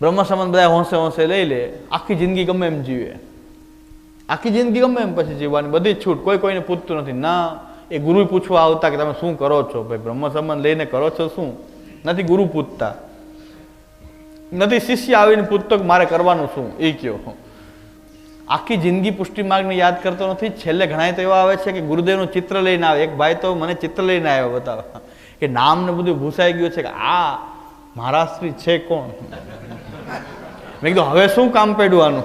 બ્રહ્મ સંબંધ બધા હોંશે હોંશે લઈ લે. આખી જિંદગી ગમે એમ જીવે. આખી જિંદગી ગમે એમ પછી જીવવાની. બધી જ છૂટ. કોઈ કોઈને પૂછતું નથી. ના, એ ગુરુ પૂછવા આવતા કે તમે શું કરો છો? ભાઈ બ્રહ્મ સંબંધ લઈને કરો છો શું? નથી ગુરુ પૂછતા. નથી શિષ્ય આવીને પૂછતો કે મારે કરવાનું શું? એ કયો. આખી જિંદગી પુષ્ટિ માર્ગને યાદ કરતો નથી. છેલ્લે ઘણા તો એવા આવે છે કે ગુરુદેવનું ચિત્ર લઈને આવે. એક ભાઈ તો મને ચિત્ર લઈને આવ્યો, બતાવે. કે નામ ને બધું ભૂસાઈ ગયું છે કે આ મહારાષ્ટ્રી છે કોણ? મેં કીધું, હવે શું કામ પેડવાનું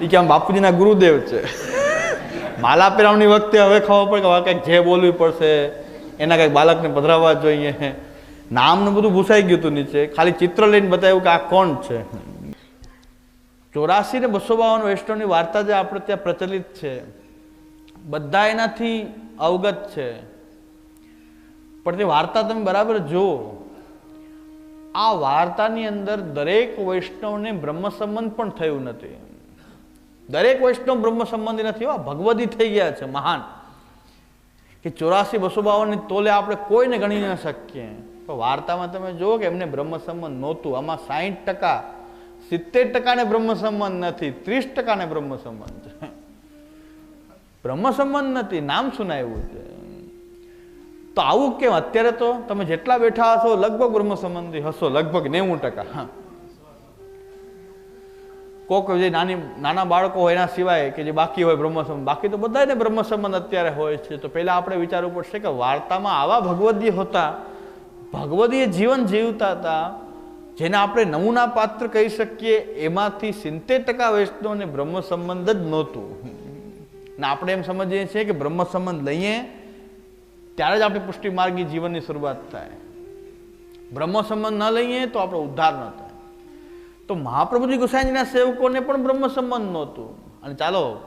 એ કે, આમ બાપુજીના ગુરુદેવ છે. માલા પહેરાવની વખતે હવે ખબર પડે કે હવે કંઈક જે બોલવી પડશે, એના કંઈક બાળકને પધરાવવા જોઈએ. નામ ને બધું ભૂસાઈ ગયું હતું નીચે. ખાલી ચિત્ર લઈને બતાવ્યું કે આ કોણ છે. ચોરાસી ને બસો બાવન વૈષ્ણવની વાર્તા જે આપણે ત્યાં પ્રચલિત છે, બધા એનાથી અવગત છે. પણ તે વાર્તા તમે બરાબર જુઓ. આ વાર્તાની અંદર દરેક વૈષ્ણવને બ્રહ્મ સંબંધ પણ થયું નથી. દરેક વૈષ્ણવ બ્રહ્મ સંબંધી નથી એવા ભગવદી થઈ ગયા છે, મહાન. કે ચોરાસી બસો બાવનની તોલે આપણે કોઈને ગણી ન શકીએ. પણ વાર્તામાં તમે જુઓ કે એમને બ્રહ્મ સંબંધ નહોતું. આમાં સાહીઠ ટકા, સિત્તેર ટકાને બ્રહ્મ સંબંધ નથી, ત્રીસ ટકાને બ્રહ્મ સંબંધ છે. બ્રહ્મ સંબંધ નથી, નામ સુનાવ્યું છે? તો આવું કેમ? અત્યારે તો તમે જેટલા બેઠા હશો, લગભગ બ્રહ્મ સંબંધી હશો, લગભગ નેવું ટકા. હા. કોક જે નાની, નાના બાળકો હોય એના સિવાય કે જે બાકી હોય બ્રહ્મ સંબંધ બાકી તો બધાને બ્રહ્મ સંબંધ અત્યારે હોય છે. તો પહેલા આપણે વિચારવું પડશે કે વાર્તામાં આવા ભગવદીય હતા ભગવદીય જીવન જીવતા હતા, જેને આપણે નમૂના પાત્ર કહી શકીએ, એમાંથી સિત્તેર ટકા વૈષ્ણવને બ્રહ્મ સંબંધ જ નહોતું. ને આપણે એમ સમજીએ છીએ કે બ્રહ્મ સંબંધ લઈએ ત્યારે જ આપણી પુષ્ટિ માર્ગી જીવનની શરૂઆત થાય. બ્રહ્મ સંબંધ ન લઈએ તો આપણો ઉદ્ધાર ન થાય. તો મહાપ્રભુજી ગુસાઈજીના સેવકોને પણ બ્રહ્મ સંબંધ નહોતું. અને ચાલો,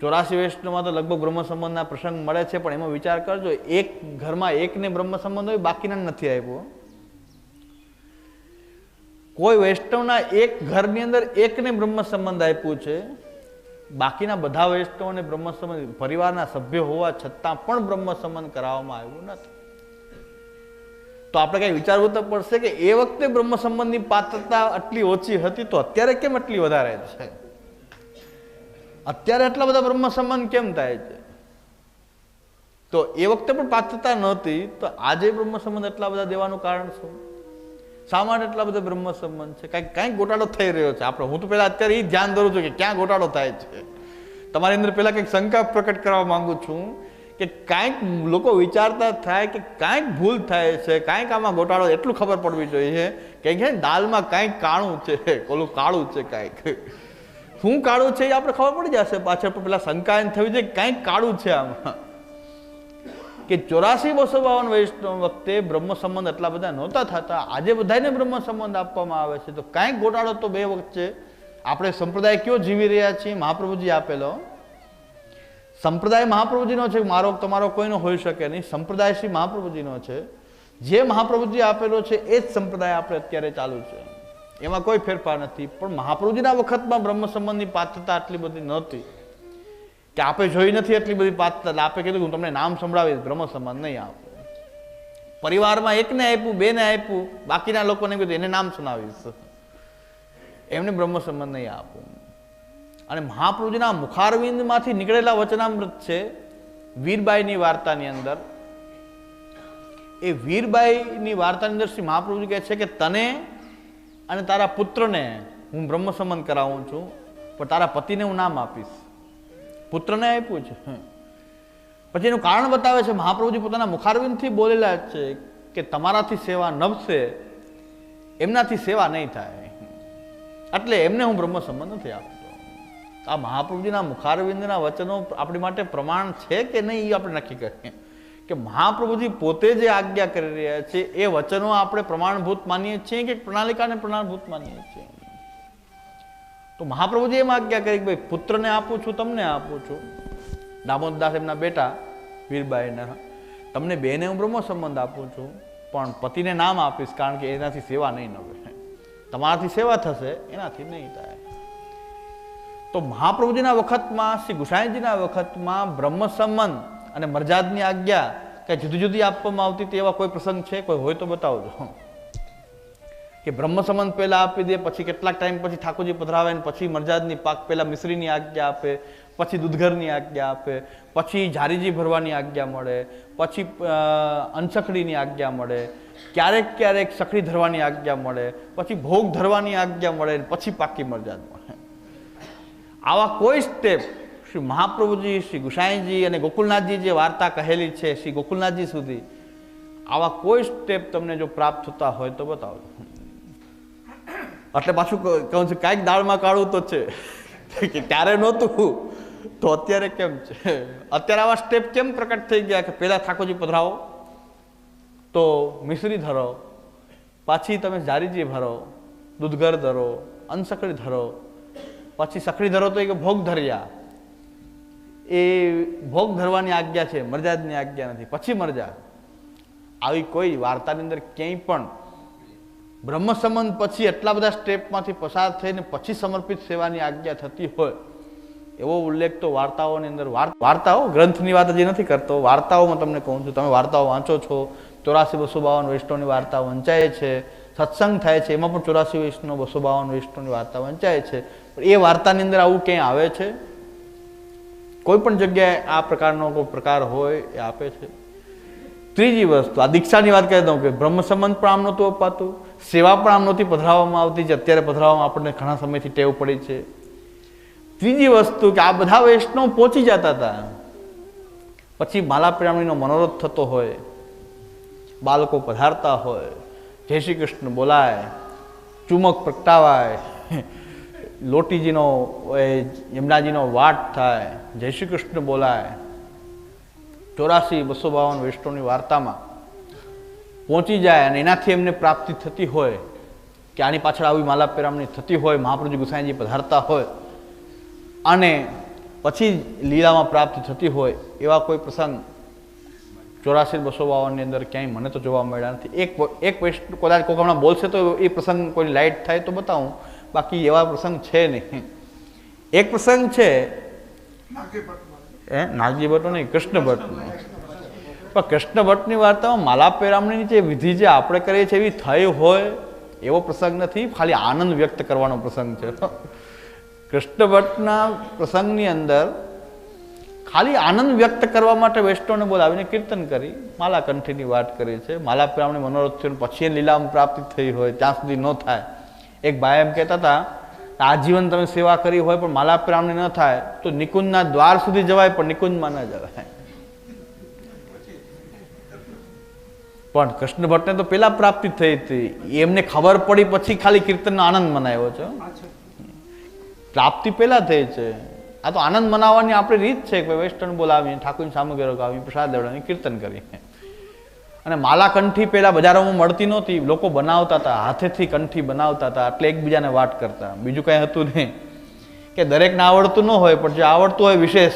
ચોરાસી વૈષ્ણવમાં તો લગભગ બ્રહ્મ સંબંધના પ્રસંગ મળે છે, પણ એમાં વિચાર કરજો, એક ઘરમાં એકને બ્રહ્મ સંબંધ હોય, બાકીના નથી આવ્યો કોઈ વૈષ્ણવના એક ઘરની અંદર એકને બ્રહ્મ સંબંધ આપ્યું છે બાકીના બધા વૈષ્ણવોને બ્રહ્મ સંબંધ પરિવારના સભ્ય હોવા છતાં પણ બ્રહ્મ સંબંધ કરાવવામાં આવ્યું નથી. તો આપણે કઈ વિચારવું તો પડશે કે એ વખતે બ્રહ્મ સંબંધની પાત્રતા આટલી ઓછી હતી તો અત્યારે કેમ આટલી વધારે છે? અત્યારે આટલા બધા બ્રહ્મ સંબંધ કેમ થાય છે? તો એ વખતે પણ પાત્રતા નહોતી, તો આજે બ્રહ્મ સંબંધ એટલા બધા દેવાનું કારણ શું? શા માટે એટલા બધા બ્રહ્મ સંબંધ છે? કાંઈક કાંઈક ગોટાળો થઈ રહ્યો છે આપણે. હું તો પહેલાં અત્યારે એ ધ્યાન દોરું છું કે ક્યાં ગોટાળો થાય છે. તમારી અંદર પહેલાં કંઈક શંકા પ્રકટ કરવા માંગુ છું કે કાંઈક લોકો વિચારતા થાય કે કાંઈક ભૂલ થાય છે, કાંઈક આમાં ગોટાળો એટલું ખબર પડવી જોઈએ કે છે દાલમાં કાંઈક કાળું છે ઓલું કાળું છે કાંઈક. શું કાળું છે એ આપણે ખબર પડી જશે પાછળ, પણ પેલા શંકા એમ થવી જોઈએ કાંઈક કાળું છે આમાં. કે ચોરાસી બસો બાવન વૈષ્ણવ વખતે બ્રહ્મ સંબંધ એટલા બધા નહોતા થતા. આજે બધાને બ્રહ્મ સંબંધ આપવામાં આવે છે. તો કાંઈક ગોટાળો તો બે વખતે. આપણે સંપ્રદાય કયો જીવી રહ્યા છીએ? મહાપ્રભુજી આપેલો. સંપ્રદાય મહાપ્રભુજીનો છે. મારો, તમારો કોઈનો હોઈ શકે નહીં. સંપ્રદાય શ્રી મહાપ્રભુજીનો છે. જે મહાપ્રભુજી આપેલો છે, એ જ સંપ્રદાય આપણે અત્યારે ચાલુ છે. એમાં કોઈ ફેરફાર નથી. પણ મહાપ્રભુજીના વખતમાં બ્રહ્મ સંબંધની પાત્રતા આટલી બધી નહોતી. કે આપે જોઈ નથી એટલી બધી પાત્ર એટલે આપણે કીધું હું તમને નામ સંભળાવીશ, બ્રહ્મ સમાન નહીં આપું પરિવારમાં એકને આપ્યું, બેને આપ્યું, બાકીના લોકોને કીધું, એને નામ સુનાવીશ. એમને બ્રહ્મ સંબંધ નહીં આપું. અને મહાપ્રભુજીના મુખારવિંદમાંથી નીકળેલા વચનામૃત છે, વીરબાઈની વાર્તાની અંદર. એ વીરબાઈની વાર્તાની અંદર શ્રી મહાપ્રભુજી કહે છે કે તને અને તારા પુત્રને હું બ્રહ્મ સંબંધ કરાવું છું, પણ તારા પતિને હું નામ આપીશ. પુત્રને આપ્યું છે. પછી એનું કારણ બતાવે છે મહાપ્રભુજી પોતાના મુખારવિંદથી બોલેલા છે કે તમારાથી સેવા નભશે, એમનાથી સેવા નહીં થાય. એટલે એમને હું બ્રહ્મ સંબંધ નથી આપતો. આ મહાપ્રભુજીના મુખારવિંદના વચનો આપણી માટે પ્રમાણ છે કે નહીં એ આપણે નક્કી કરીએ. કે મહાપ્રભુજી પોતે જે આજ્ઞા કરી રહ્યા છે એ વચનો આપણે પ્રમાણભૂત માનીએ છીએ કે પ્રણાલિકાને પ્રમાણભૂત માનીએ છીએ? તો મહાપ્રભુજી એમ આજ્ઞા કરી કે ભાઈ, પુત્રને આપું છું, તમને આપું છું. દામોદદાસ એમના બેટા વીરબાઈના તમને બેને હું બ્રહ્મ સંબંધ આપું છું, પણ પતિને નામ આપીશ કારણ કે એનાથી સેવા નહીં નવે. તમારાથી સેવા થશે, એનાથી નહીં થાય. તો મહાપ્રભુજીના વખતમાં, શ્રી ગુસાઈજીના વખતમાં બ્રહ્મ સંબંધ અને મરજાદની આજ્ઞા કે જુદી જુદી આપવામાં આવતી તેવા કોઈ પ્રસંગ છે? કોઈ હોય તો બતાવજો. કે બ્રહ્મ સંબંધ પહેલાં આપી દે, પછી કેટલાક ટાઈમ પછી ઠાકોરજી પધરાવે ને પછી મરજાદની પાક પહેલાં મિશ્રીની આજ્ઞા આપે, પછી દૂધઘરની આજ્ઞા આપે, પછી ઝારીજી ભરવાની આજ્ઞા મળે, પછી અનસખડીની આજ્ઞા મળે, ક્યારેક ક્યારેક સખડી ધરવાની આજ્ઞા મળે, પછી ભોગ ધરવાની આજ્ઞા મળે પછી પાકી મરજાદ મળે. આવા કોઈ સ્ટેપ શ્રી મહાપ્રભુજી, શ્રી ગુસાઈજી અને ગોકુલનાથજી જે વાર્તા કહેલી છે શ્રી ગોકુલનાથજી સુધી, આવા કોઈ સ્ટેપ તમને જો પ્રાપ્ત થતા હોય તો બતાવો એટલે પાછું કહું છું, કાંઈક દાળમાં કાળું તો છે. કે ત્યારે નહોતું. તો અત્યારે કેમ છે? અત્યારે આવા સ્ટેપ કેમ પ્રકટ થઈ ગયા કે પહેલાં ઠાકોરજી પધરાવો? તો મિશ્રી ધરો. પાછી તમે જારીજી ભરો. દૂધગર ધરો. અનસકડી ધરો. પછી સખડી ધરો તો એ ભોગ ધર્યા. એ ભોગ ધરવાની આજ્ઞા છે મરજાદની આજ્ઞા નથી. પછી મરજા. આવી કોઈ વાર્તાની અંદર ક્યાંય પણ બ્રહ્મ સંબંધ પછી એટલા બધા સ્ટેપમાંથી પસાર થઈને પછી સમર્પિત સેવાની આજ્ઞા થતી હોય, એવો ઉલ્લેખ તો વાર્તાઓની અંદર વાર્તાઓ, ગ્રંથની વાત હજી નથી કરતો, વાર્તાઓમાં તમને કહું છું, તમે વાર્તાઓ વાંચો છો, ચોરાસી બસો બાવન વૈષ્ણવની વાર્તા વંચાય છે, સત્સંગ થાય છે, એમાં પણ ચોરાસી વૈષ્ણવ બસો બાવન વૈષ્ણવની વાર્તા વંચાય છે એ વાર્તાની અંદર આવું ક્યાંય આવે છે? કોઈ પણ જગ્યાએ આ પ્રકારનો કોઈ પ્રકાર હોય, એ આપે છે? ત્રીજી વસ્તુ, આ દીક્ષાની વાત કરી દઉં કે બ્રહ્મ સંબંધ પણ આમ નહોતું અપાતું સેવા પણ આમ નહોતી પધરાવવામાં આવતી જે અત્યારે પધરાવવામાં આપણને ઘણા સમયથી ટેવ પડી છે. ત્રીજી વસ્તુ કે આ બધા વૈષ્ણવ પહોંચી જતા હતા. પછી માલા પ્રામણીનો મનોરથ થતો હોય, બાળકો પધારતા હોય, જય શ્રી કૃષ્ણ બોલાય, ચુમક પ્રગટાવાય, લોટીજીનો યમુનાજીનો વાટ થાય, જય શ્રી કૃષ્ણ બોલાય. ચોરાસી બસો બાવન વૈષ્ણવની વાર્તામાં પહોંચી જાય અને એનાથી એમને પ્રાપ્તિ થતી હોય કે આની પાછળ આવી માલા પેરામણી થતી હોય મહાપ્રભુજી ગુસાઈજી પધારતા હોય અને પછી લીલામાં પ્રાપ્તિ થતી હોય એવા કોઈ પ્રસંગ ચોરાસી બસો બાવનની અંદર ક્યાંય મને તો જોવા મળ્યા નથી. એક એક વૈષ્ણવ કદાચ કોઈ હમણાં બોલશે તો એ પ્રસંગ કોઈ લાઇટ થાય તો બતાવું. બાકી એવા પ્રસંગ છે નહીં. એક પ્રસંગ છે એ નાગજી ભટ્ટનો નહીં કૃષ્ણ ભટ્ટનો પણ કૃષ્ણ ભટ્ટની વાર્તામાં માલા પેરામણીની જે વિધિ જે આપણે કરીએ છીએ એવી થઈ હોય એવો પ્રસંગ નથી, ખાલી આનંદ વ્યક્ત કરવાનો પ્રસંગ છે. કૃષ્ણ ભટ્ટના પ્રસંગની અંદર ખાલી આનંદ વ્યક્ત કરવા માટે વૈષ્ણવને બોલાવીને કીર્તન કરી માલા કંઠીની વાત કરી છે. માલા પ્રામણી મનોરથ પછી લીલામ પ્રાપ્તિ થઈ હોય, ત્યાં સુધી ન થાય. એક ભાઈ એમ કહેતા હતા, આજીવન તમે સેવા કરી હોય પણ માલા પ્રામણી ન થાય, તો નિકુંજના દ્વાર સુધી જવાય પણ નિકુંજમાં ન જવાય. પણ કૃષ્ણ ભટ્ટને તો પેલા પ્રાપ્તિ થઈ હતી. એમને ખબર પડી પછી ખાલી કીર્તનનો આનંદ મનાવ્યો છે. પ્રાપ્તિ પહેલા થઈ છે. આ તો આનંદ મનાવવાની આપણી રીત છે કે વેસ્ટર્ન બોલાવીને ઠાકોરની સામગ્રી ગાવી પ્રસાદ દેવડાવીને કીર્તન કરી અને માલા કંઠી પહેલા બજારોમાં મળતી નહોતી. લોકો બનાવતા હતા હાથેથી કંઠી બનાવતા હતા એટલે એકબીજાને વાત કરતા. બીજું કંઈ હતું નહીં. કે દરેકને આવડતું ન હોય પણ જે આવડતું હોય વિશેષ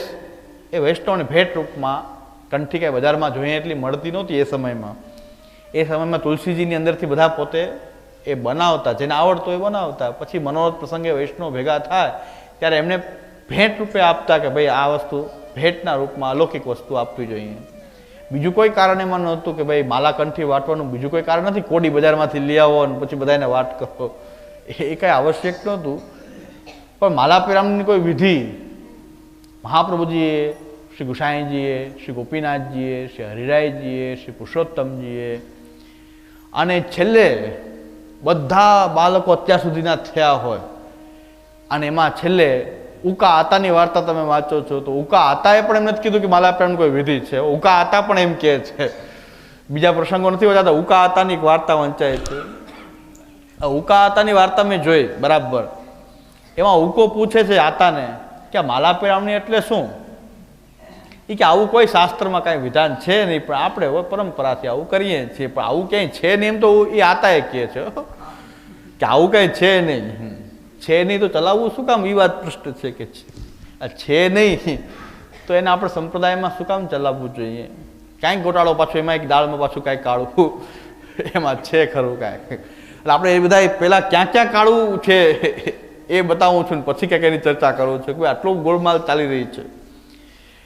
એ વૈષ્ણવને ભેટ રૂપમાં કંઠી કાંઈ બજારમાં જોઈએ એટલી મળતી નહોતી એ સમયમાં. એ સમયમાં તુલસીજીની અંદરથી બધા પોતે એ બનાવતા, જેને આવડતું એ બનાવતા. પછી મનોરથ પ્રસંગે વૈષ્ણવ ભેગા થાય, ત્યારે એમને ભેટ રૂપે આપતા કે ભાઈ આ વસ્તુ ભેટના રૂપમાં અલૌકિક વસ્તુ આપવી જોઈએ. બીજું કોઈ કારણ એમાં નહોતું કે ભાઈ માલાકંઠી વાટવાનું, બીજું કોઈ કારણ નથી, કોડી બજારમાંથી લઈ આવો અને પછી બધાને વાટ કરો. એ કાંઈ આવશ્યક નહોતું. પણ માલાપિરામની કોઈ વિધિ, મહાપ્રભુજીએ, શ્રી ગુસાઈજીએ, શ્રી ગોપીનાથજીએ, શ્રી હરિરાયજીએ, શ્રી પુરુષોત્તમજીએ અને છેલ્લે બધા બાળકો અત્યાર સુધીના થયા હોય. અને એમાં છેલ્લે ઉકા આતાની વાર્તા તમે વાંચો છો તો ઉકા આતાએ પણ એમ નથી કીધું કે માલા પ્રેમ કોઈ વિધિ છે. ઉકા આતા પણ એમ કહે છે. બીજા પ્રસંગો નથી વચાતા. ઉકા આતાની વાર્તા વંચાય છે. ઉકા આતાની વાર્તા મેં જોઈ, બરાબર. એમાં ઉકો પૂછે છે આતાને કે માલા પ્રેમની એટલે શું? એ કે આવું કોઈ શાસ્ત્રમાં કાંઈ વિધાન છે નહીં, પણ આપણે હવે પરંપરાથી આવું કરીએ છીએ, પણ આવું ક્યાંય છે નહીં એમ તો એ આતાએ કહે છે કે આવું કંઈ છે નહીં. છે નહીં તો ચલાવવું શું કામ? વિવાદ પૃષ્ઠ છે કે છે? નહીં, તો એને આપણે સંપ્રદાયમાં શું કામ ચલાવવું જોઈએ? કાંઈક ગોટાળો પાછો, એમાં એક દાળમાં પાછું કાંઈક કાઢવું? એમાં છે ખરું કાંઈક એટલે આપણે એ બધા પહેલાં ક્યાં ક્યાં કાઢવું છે એ બતાવું છું ને પછી ક્યાંક એની ચર્ચા કરું છું કે આટલું ગોળમાલ ચાલી રહી છે.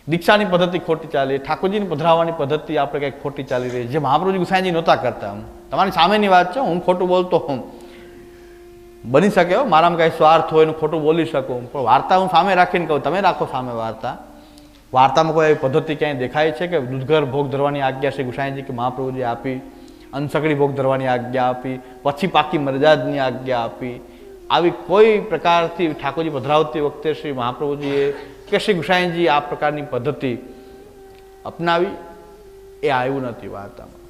દીક્ષાની પદ્ધતિ ખોટી ચાલી, ઠાકોરજીની પધરાવવાની પદ્ધતિ આપણે કંઈક ખોટી ચાલી રહી જે મહાપ્રભુજી ગુસાઈજી નહોતા કરતા તમારી સામેની વાત છે, હું ખોટું બોલતો હું બની શકે મારામાં કાંઈ સ્વાર્થ હોય ને ખોટું બોલી શકું. પણ વાર્તા હું સામે રાખીને કહું, તમે રાખો સામે વાર્તા. વાર્તામાં કોઈ એવી પદ્ધતિ ક્યાંય દેખાય છે કે દૂધઘર ભોગ ધરવાની આજ્ઞા શ્રી ગુસાઈજી કે મહાપ્રભુજી આપી, અનસકડી ભોગ ધરવાની આજ્ઞા આપી, પછી પાકી મરજાદની આજ્ઞા આપી. આવી કોઈ પ્રકારથી ઠાકોરજી પધરાવતી વખતે શ્રી મહાપ્રભુજીએ કે શ્રી ગુસાઈજી આ પ્રકારની પદ્ધતિ અપનાવી, એ આવ્યું નથી વાર્તામાં.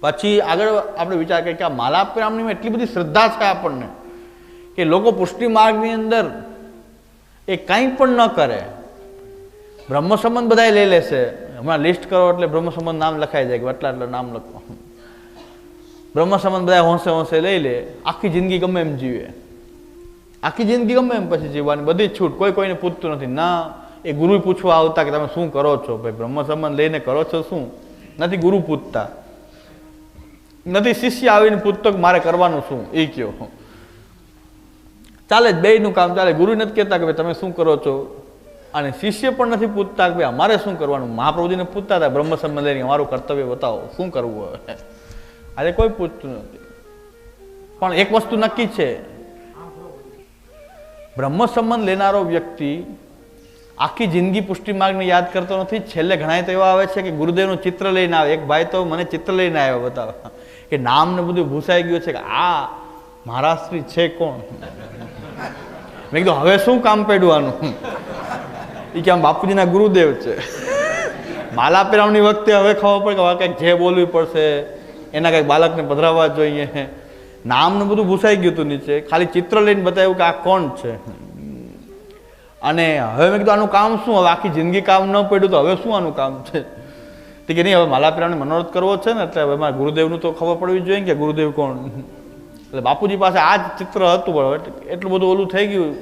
પછી આગળ આપણે વિચાર કરીએ કે આ માલાપ્રામની એટલી બધી શ્રદ્ધા છે આપણને કે લોકો પુષ્ટિ માર્ગની અંદર એ કંઈ પણ ન કરે. બ્રહ્મ સંબંધ બધા લઈ લેશે. હમણાં લિસ્ટ કરો એટલે બ્રહ્મ સંબંધ નામ લખાઈ જાય કે એટલા આટલા નામ લખો. બ્રહ્મ સંબંધ બધા હોંશે હોંશે લઈ લે. આખી જિંદગી ગમે એમ જીવે. આખી જિંદગી ગમે એમ પછી જીવવાની. બધી છૂટ. કોઈ કોઈને પૂછતું નથી. ના, એ ગુરુ પૂછવા આવતા કે તમે શું કરો છો? ભાઈ બ્રહ્મ સંબંધ લઈને કરો છો શું? નથી ગુરુ પૂછતા. નથી શિષ્ય આવીને પૂછતો કે મારે કરવાનું શું? એ કયો. ચાલે જ બેયનું કામ ચાલે. ગુરુ નથી કહેતા કે ભાઈ, તમે શું કરો છો? અને શિષ્ય પણ નથી પૂછતા કે ભાઈ, અમારે શું કરવાનું? મહાપ્રભુજીને પૂછતા હતા બ્રહ્મ સંબંધ લઈને અમારું કર્તવ્ય બતાવો. શું કરવું હવે? આજે કોઈ પૂછતું નથી. પણ એક વસ્તુ નક્કી છે. બ્રહ્મ સંબંધ લેનારો વ્યક્તિ આખી જિંદગી પુષ્ટિ માર્ગને યાદ કરતો નથી. છેલ્લે ઘણા તો એવા આવે છે કે ગુરુદેવનું ચિત્ર લઈને આવે. એક ભાઈ તો મને ચિત્ર લઈને આવ્યો બતાવવા કે નામ ને બધું ભૂસાઈ ગયું છે કે આ મહારાષ્ટ્રી છે કોણ? મેં કીધું, હવે શું કામ પેડવાનું એ કે, આમ બાપુજીના ગુરુદેવ છે. માલા પહેરાવની વખતે હવે ખબર પડે કે કંઈક જે બોલવી પડશે, એના કંઈક બાળકને પધરાવવા જોઈએ. નામ ને બધું ભૂસાઈ ગયું હતું નીચે. ખાલી ચિત્ર લઈને બતાવ્યું કે આ કોણ છે. અને હવે મેં કીધું, આનું કામ શું? હવે આખી જિંદગી કામ ન પડ્યું તો હવે શું આનું કામ છે? તે કે નહીં, હવે માલા પેરાને મનોરથ કરવો છે ને, એટલે હવે મારા ગુરુદેવનું તો ખબર પડવી જોઈએ કે ગુરુદેવ કોણ. એટલે બાપુજી પાસે આ જ ચિત્ર હતું, પણ એટલું બધું ઓલું થઈ ગયું.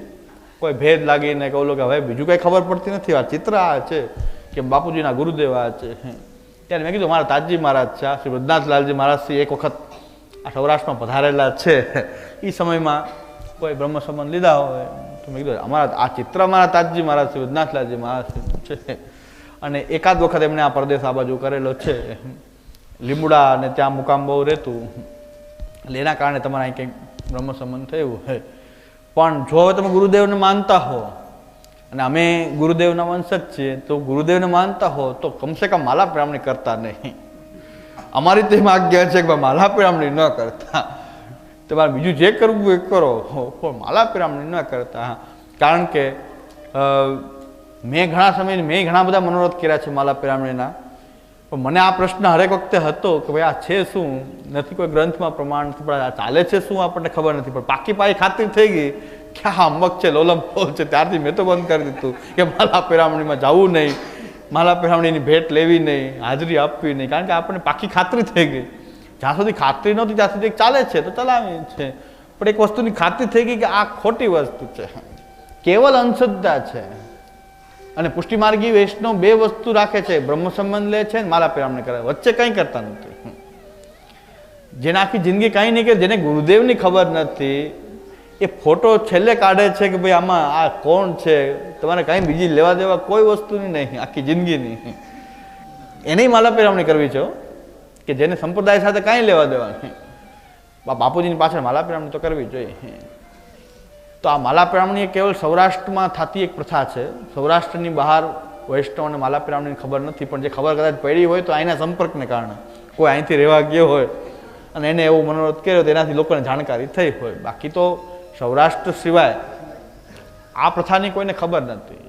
કોઈ ભેદ લાગીને કે ઓલું કે હવે બીજું કંઈ ખબર પડતી નથી. આ ચિત્ર આ છે કે બાપુજીના ગુરુદેવ આ છે. ત્યારે મેં કીધું, મારા તાજી મહારાજ છે, આ શ્રી બદ્રનાથલાલજી મહારાજથી એક વખત આ સૌરાષ્ટ્રમાં પધારેલા છે. એ સમયમાં કોઈ બ્રહ્મ સંબંધ લીધા હોય, તો મેં કીધું, અમારા આ ચિત્ર મારા તાજજી મહારાજ છે બદ્રનાથલાલજી મહારાજ છે? અને એકાદ વખત એમણે આ પરદેશ આ બાજુ કરેલો છે. લીમડા અને ત્યાં મુકામ બહુ રહેતું. એટલે એના કારણે તમારે અહીં કંઈક બ્રહ્મ સંબંધ થયું હે. પણ જો હવે તમે ગુરુદેવને માનતા હો, અને અમે ગુરુદેવના વંશ જ છીએ, તો ગુરુદેવને માનતા હો, તો કમસે કમ માલા પ્રામણી કરતા નહીં. અમારી તો એમાં આજ્ઞા છે કે માલા પિરામણી ન કરતા. તમારે બીજું જે કરવું એ કરો. પણ માલા પિરામણી ન કરતા. કારણ કે મેં ઘણા સમય મેં ઘણા બધા મનોરથ કર્યા છે માલા પિરામણીના. પણ મને આ પ્રશ્ન હરેક વખતે હતો કે ભાઈ આ છે શું? નથી કોઈ ગ્રંથમાં પ્રમાણ નથી, પણ આ ચાલે છે શું આપણને ખબર નથી. પણ પાકી પાકી ખાતરી થઈ ગઈ કે આ અમક છે લોલમ છે. ત્યારથી મેં તો બંધ કરી દીધું કે માલા પિરામણીમાં જવું નહીં. માલા પહેરાવણીની ભેટ લેવી નહીં, હાજરી આપવી નહીં, કારણ કે આપણને પાકી ખાતરી થઈ ગઈ. જ્યાં સુધી ખાતરી નહોતી, ત્યાં સુધી ચાલે છે, તો ચલાવી છે. પણ એક વસ્તુની ખાતરી થઈ ગઈ કે આ ખોટી વસ્તુ છે. કેવલ અંધશ્રદ્ધા છે. અને પુષ્ટિમાર્ગી વૈષ્ણવ બે વસ્તુ રાખે છે. બ્રહ્મ સંબંધ લે છે માલા પિરામણી કરે. વચ્ચે કંઈ કરતા નથી. જેને આખી જિંદગી કંઈ નહીં કે જેને ગુરુદેવની ખબર નથી એ ફોટો છેલ્લે કાઢે છે કે ભાઈ આમાં આ કોણ છે? તમારે કાંઈ બીજી લેવા દેવા કોઈ વસ્તુની નહીં, આખી જિંદગીની. એની માલા પહેરામણી કરવી છે કે જેને સંપ્રદાય સાથે કાંઈ લેવા દેવા નહીં. બાપુજીની પાછળ માલા પહેરામણી તો કરવી જોઈએ. તો આ માલા પહેરામણી એ કેવળ સૌરાષ્ટ્રમાં થતી એક પ્રથા છે. સૌરાષ્ટ્રની બહાર વૈષ્ણવને માલા પિરામણીની ખબર નથી, પણ જે ખબર કદાચ પડી હોય તો અહીંના સંપર્કને કારણે. કોઈ અહીંથી રહેવા ગયો હોય અને એને એવો મનોરથ કર્યો તો એનાથી લોકોને જાણકારી થઈ હોય. બાકી તો સૌરાષ્ટ્ર સિવાય આ પ્રથાની કોઈને ખબર નથી.